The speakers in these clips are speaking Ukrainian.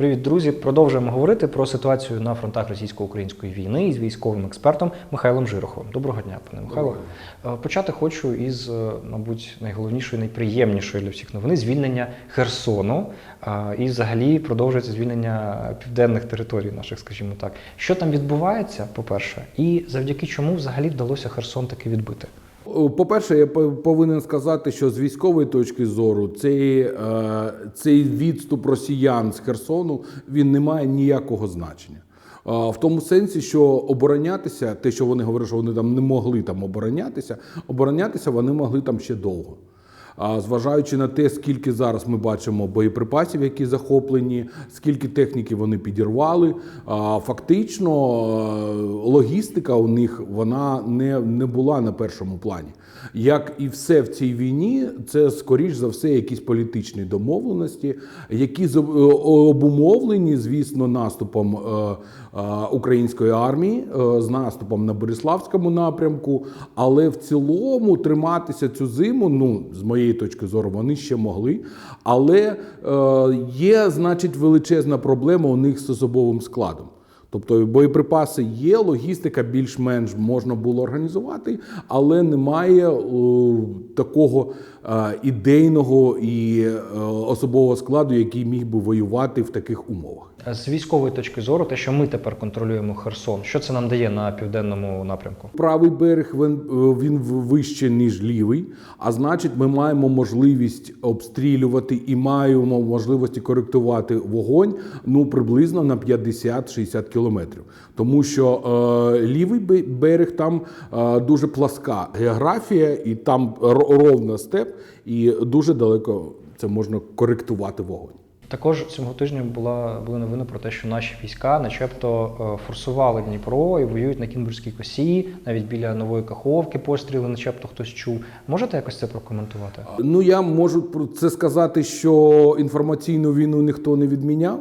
Привіт, друзі! Продовжуємо говорити про ситуацію на фронтах російсько-української війни із військовим експертом Михайлом Жироховим. Доброго дня, пане Михайло. Е, Почати хочу із, е, мабуть, найголовнішої, найприємнішої для всіх новини звільнення Херсону е, і, взагалі, продовжується звільнення південних територій наших, скажімо так. Що там відбувається, по-перше, і завдяки чому взагалі вдалося Херсон таки відбити? По-перше, я по- повинен сказати, що з військової точки зору цей, е, цей відступ росіян з Херсону він не має ніякого значення. В тому сенсі, що оборонятися, те, що вони говорять, що вони там не могли там оборонятися, оборонятися вони могли там ще довго. А зважаючи на те, скільки зараз ми бачимо боєприпасів, які захоплені, скільки техніки вони підірвали, фактично е, логістика у них вона не, не була на першому плані. Як і все в цій війні, це скоріш за все якісь політичні домовленості, які е, обумовлені, звісно, наступом е, е, української армії, з наступом на Бориславському напрямку. Але в цілому триматися цю зиму, ну з моєї точки зору, вони ще могли. Але є, значить, величезна проблема у них з особовим складом. Тобто боєприпаси є, логістика більш-менш можна було організувати, але немає о, такого е, ідейного і е, особового складу, який міг би воювати в таких умовах. З військової точки зору, те, що ми тепер контролюємо Херсон, що це нам дає на південному напрямку? Правий берег він, е, він вище, ніж лівий, а значить, ми маємо можливість обстрілювати і маємо можливості коректувати вогонь ну приблизно на 50-60 кілометрів. Тому що е, лівий берег там е, дуже пласка географія, і там ро- ровна степ, і дуже далеко це можна коректувати вогонь. Також цього тижня була були новини про те, що наші війська, начебто, е, форсували Дніпро і воюють на Кінбурзькій косі, навіть біля нової Каховки постріли, начебто хтось чув. Можете якось це прокоментувати? Ну я можу про це сказати, що інформаційну війну ніхто не відміняв.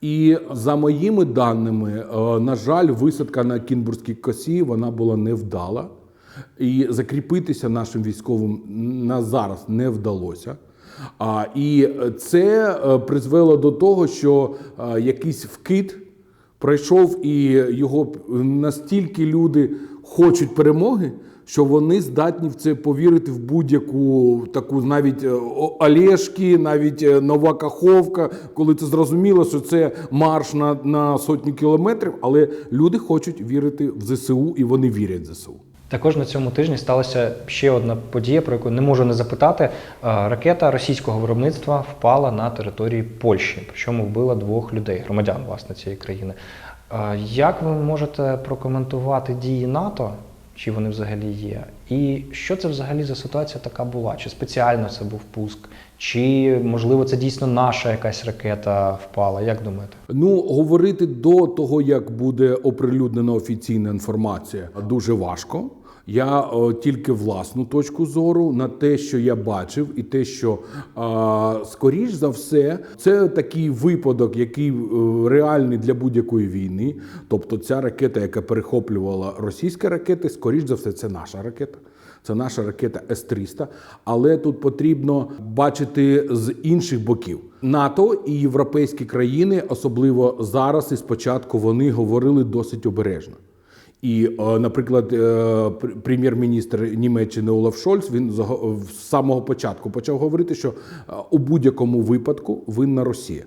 І за моїми даними, е, на жаль, висадка на Кінбурзькій косі вона була невдала. І закріпитися нашим військовим на зараз не вдалося. А, і це е, призвело до того, що е, якийсь вкид пройшов, і його настільки люди хочуть перемоги, що вони здатні в це повірити в будь-яку таку навіть е, Олешки, навіть е, Нова Каховка, коли це зрозуміло, що це марш на, на сотні кілометрів, але люди хочуть вірити в ЗСУ і вони вірять в ЗСУ. Також на цьому тижні сталася ще одна подія, про яку не можу не запитати. Е, Ракета російського виробництва впала на території Польщі, причому вбила двох людей, громадян власне цієї країни. Е, Як ви можете прокоментувати дії НАТО? Чи вони взагалі є? І що це взагалі за ситуація така була? Чи спеціально це був пуск? Чи можливо це дійсно наша якась ракета впала? Як думаєте? Ну, говорити до того, як буде оприлюднена офіційна інформація, дуже важко. Я е, тільки власну точку зору на те, що я бачив, і те, що е, скоріш за все, це такий випадок, який е, реальний для будь-якої війни. Тобто, ця ракета, яка перехоплювала російські ракети, скоріш за все, це наша ракета. Це наша ракета С-300, але тут потрібно бачити з інших боків. НАТО і європейські країни, особливо зараз і спочатку, вони говорили досить обережно. І, е, наприклад, е, прем'єр-міністр Німеччини Олаф Шольц він з самого початку почав говорити, що е, у будь-якому випадку винна Росія.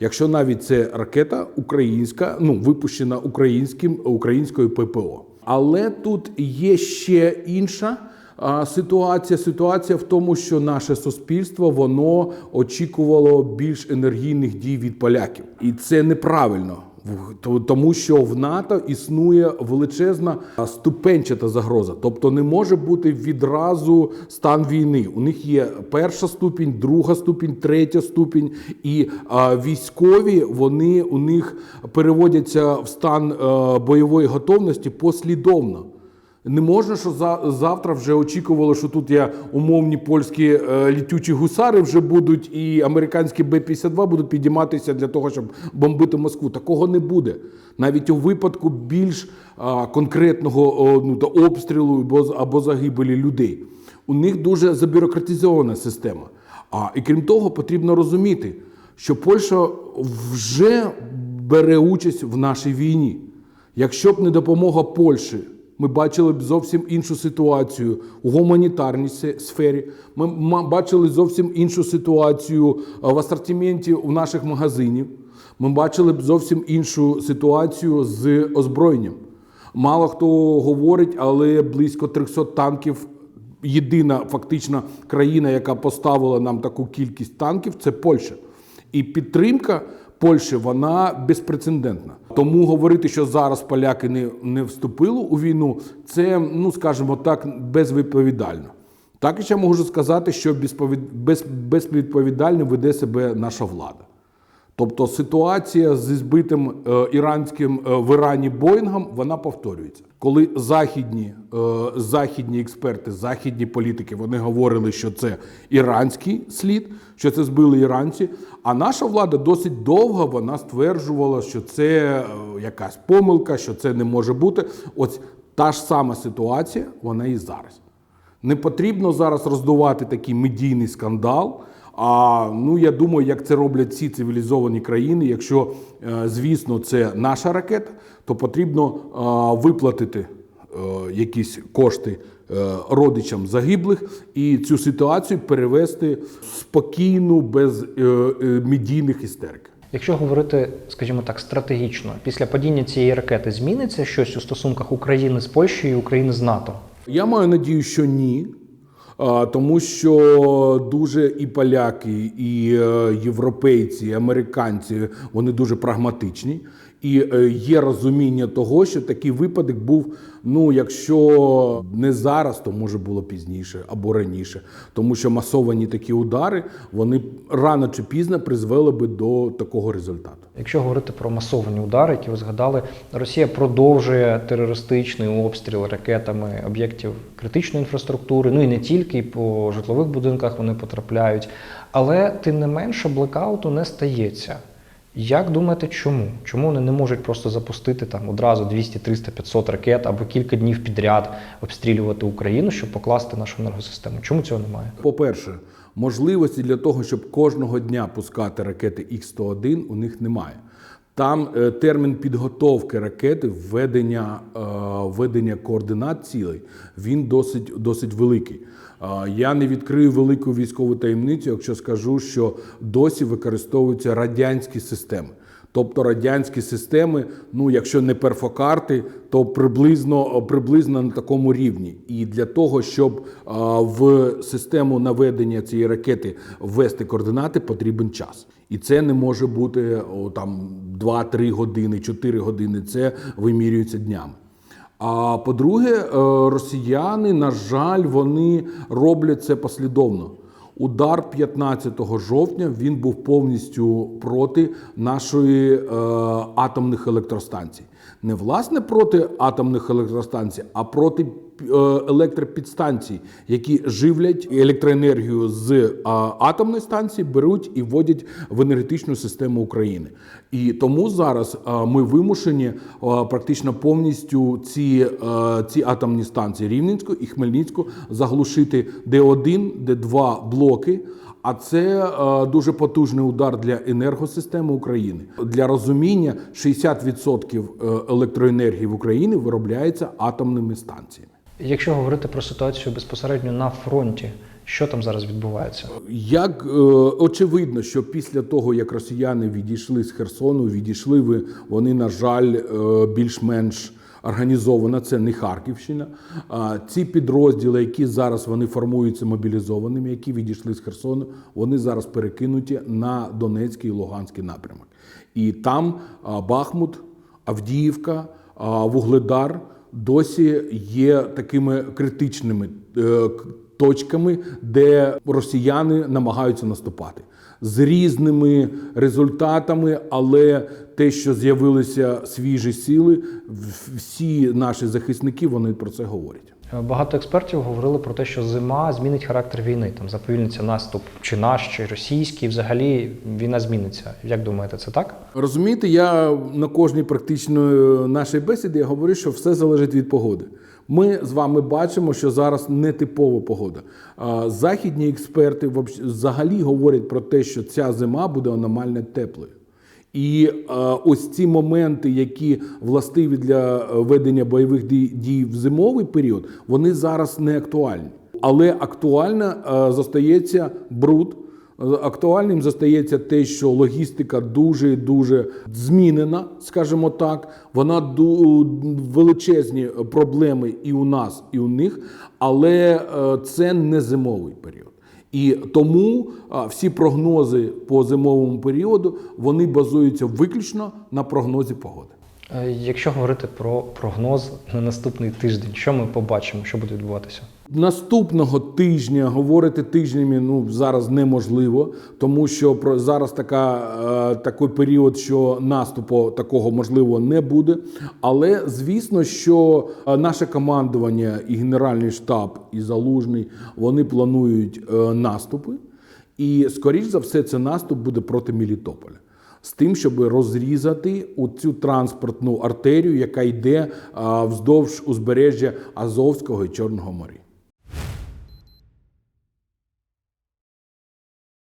Якщо навіть це ракета українська, ну випущена українським українською ППО. Але тут є ще інша ситуація. Ситуація в тому, що наше суспільство воно очікувало більш енергійних дій від поляків, і це неправильно. Тому що в НАТО існує величезна ступенчата загроза, тобто не може бути відразу стан війни. У них є перша ступінь, друга ступінь, третя ступінь, і а, військові вони у них переводяться в стан а, бойової готовності послідовно. Не можна, що за, завтра вже очікувало, що тут я умовні польські е, літючі гусари вже будуть, і американські Б-52 будуть підійматися для того, щоб бомбити Москву. Такого не буде. Навіть у випадку більш конкретного ну, обстрілу або, або загибелі людей. У них дуже забюрократизована система. А і крім того, потрібно розуміти, що Польща вже бере участь в нашій війні. Якщо б не допомога Польщі, ми бачили б зовсім іншу ситуацію у гуманітарній сфері. Ми бачили зовсім іншу ситуацію в асортименті у наших магазинів. Ми бачили б зовсім іншу ситуацію з озброєнням. Мало хто говорить, але близько 300 танків. Єдина фактично країна, яка поставила нам таку кількість танків, це Польща. І підтримка Польщі вона безпрецедентна. Тому говорити, що зараз поляки не, не вступили у війну, це, ну скажімо так, безвідповідально. Так і ще можу сказати, що без, безвідповідально веде себе наша влада. Тобто ситуація зі збитим е, іранським е, в Ірані Боїнгом вона повторюється. Коли західні, е, західні експерти, західні політики вони говорили, що це іранський слід, що це збили іранці. А наша влада досить довго вона стверджувала, що це е, якась помилка, що це не може бути. Ось та ж сама ситуація, вона і зараз. Не потрібно зараз роздувати такий медійний скандал. А ну я думаю, як це роблять всі цивілізовані країни. Якщо, е, звісно, це наша ракета, то потрібно е, виплатити е, якісь кошти родичам загиблих і цю ситуацію перевести спокійну, без медійних істерик. Якщо говорити, скажімо так, стратегічно, після падіння цієї ракети зміниться щось у стосунках України з Польщею і України з НАТО? Я маю надію, що ні. Тому що дуже і поляки, і е, європейці, і американці вони дуже прагматичні. І е, є розуміння того, що такий випадок був. Ну, якщо не зараз, то може було пізніше або раніше. Тому що масовані такі удари вони рано чи пізно призвели би до такого результату. Якщо говорити про масовані удари, які ви згадали, Росія продовжує терористичний обстріл ракетами об'єктів критичної інфраструктури, ну і не тільки і по житлових будинках вони потрапляють. Але тим не менше блекауту не стається. Як думаєте, чому? Чому вони не можуть просто запустити там одразу 200, 300, 500 ракет або кілька днів підряд обстрілювати Україну, щоб покласти нашу енергосистему? Чому цього немає? По-перше, можливості для того, щоб кожного дня пускати ракети Х-101 у них немає. Там е, термін підготовки ракети, введення, е, введення координат цілей, він досить, досить великий. Я не відкрию велику військову таємницю, якщо скажу, що досі використовуються радянські системи. Тобто радянські системи, ну якщо не перфокарти, то приблизно, приблизно на такому рівні. І для того, щоб в систему наведення цієї ракети ввести координати, потрібен час. І це не може бути о, там 2-3 години, 4 години. Це вимірюється днями. А по-друге, е, росіяни, на жаль, вони роблять це послідовно. Удар 15 жовтня він був повністю проти нашої е, атомних електростанцій. Не власне проти атомних електростанцій, а проти електропідстанцій, які живлять електроенергію з е, атомної станції, беруть і вводять в енергетичну систему України. І тому зараз е, ми вимушені е, практично повністю ці, е, ці атомні станції Рівненську і Хмельницьку заглушити Д1, Д2 блоки. А це е, дуже потужний удар для енергосистеми України. Для розуміння 60% е, електроенергії в Україні виробляється атомними станціями. Якщо говорити про ситуацію безпосередньо на фронті, що там зараз відбувається? Як е, очевидно, що після того, як росіяни відійшли з Херсону, відійшли ви, вони, на жаль, е, більш-менш організовано, це не Харківщина. А ці підрозділи, які зараз вони формуються мобілізованими, які відійшли з Херсону, вони зараз перекинуті на Донецький і Луганський напрямок. І там Бахмут, Авдіївка, Вугледар досі є такими критичними е, точками, де росіяни намагаються наступати з різними результатами, але те, що з'явилися свіжі сили, всі наші захисники вони про це говорять. Багато експертів говорили про те, що зима змінить характер війни. Там заповільниться наступ чи наш, чи російський. Взагалі війна зміниться. Як думаєте, це так? Розумієте, я на кожній практично нашій бесіді я говорю, що все залежить від погоди. Ми з вами бачимо, що зараз нетипова погода. А, Західні експерти взагалі говорять про те, що ця зима буде аномально теплою. І е, ось ці моменти, які властиві для е, ведення бойових дій, в зимовий період, вони зараз не актуальні. Але актуально е, зостається бруд. Актуальним зостається те, що логістика дуже дуже змінена, скажімо так. Вона величезні проблеми і у нас, і у них, але це не зимовий період. І тому всі прогнози по зимовому періоду вони базуються виключно на прогнозі погоди. Е, Якщо говорити про прогноз на наступний тиждень, що ми побачимо, що буде відбуватися? Наступного тижня говорити тижнями ну зараз неможливо, тому що про зараз така е, такий період, що наступу такого можливо не буде. Але звісно, що е, наше командування і генеральний штаб, і залужний вони планують наступи. І скоріш за все, це наступ буде проти Мелітополя. З тим, щоб розрізати цю транспортну артерію, яка йде вздовж узбережжя Азовського і Чорного моря.